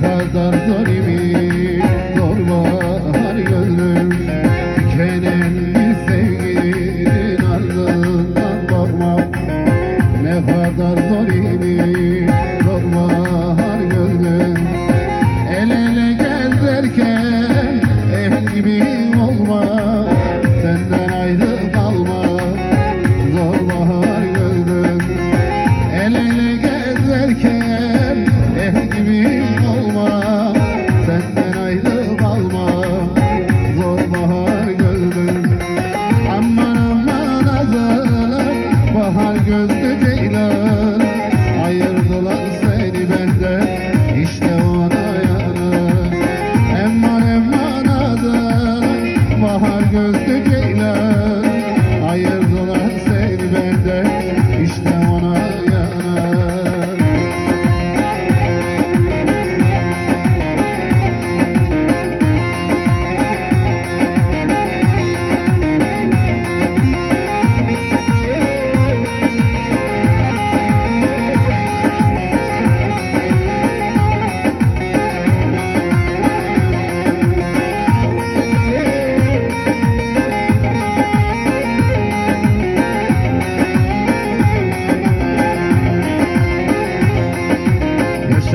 pazar zalimi Yorma har gönlüm. Tükenen bir sevgi gözlü ceylan Hayır dolan benden.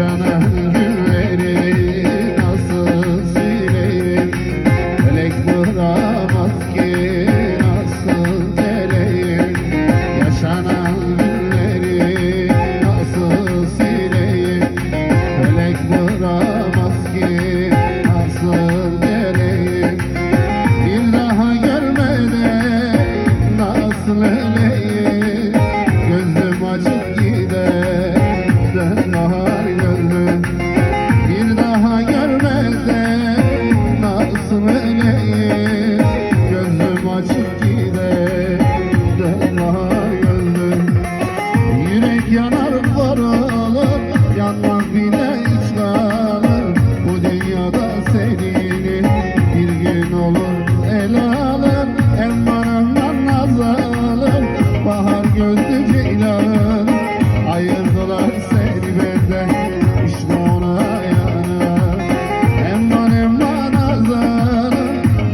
Çanak gülleri nasıl sileyim Melek Murat yeah.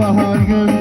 bahargın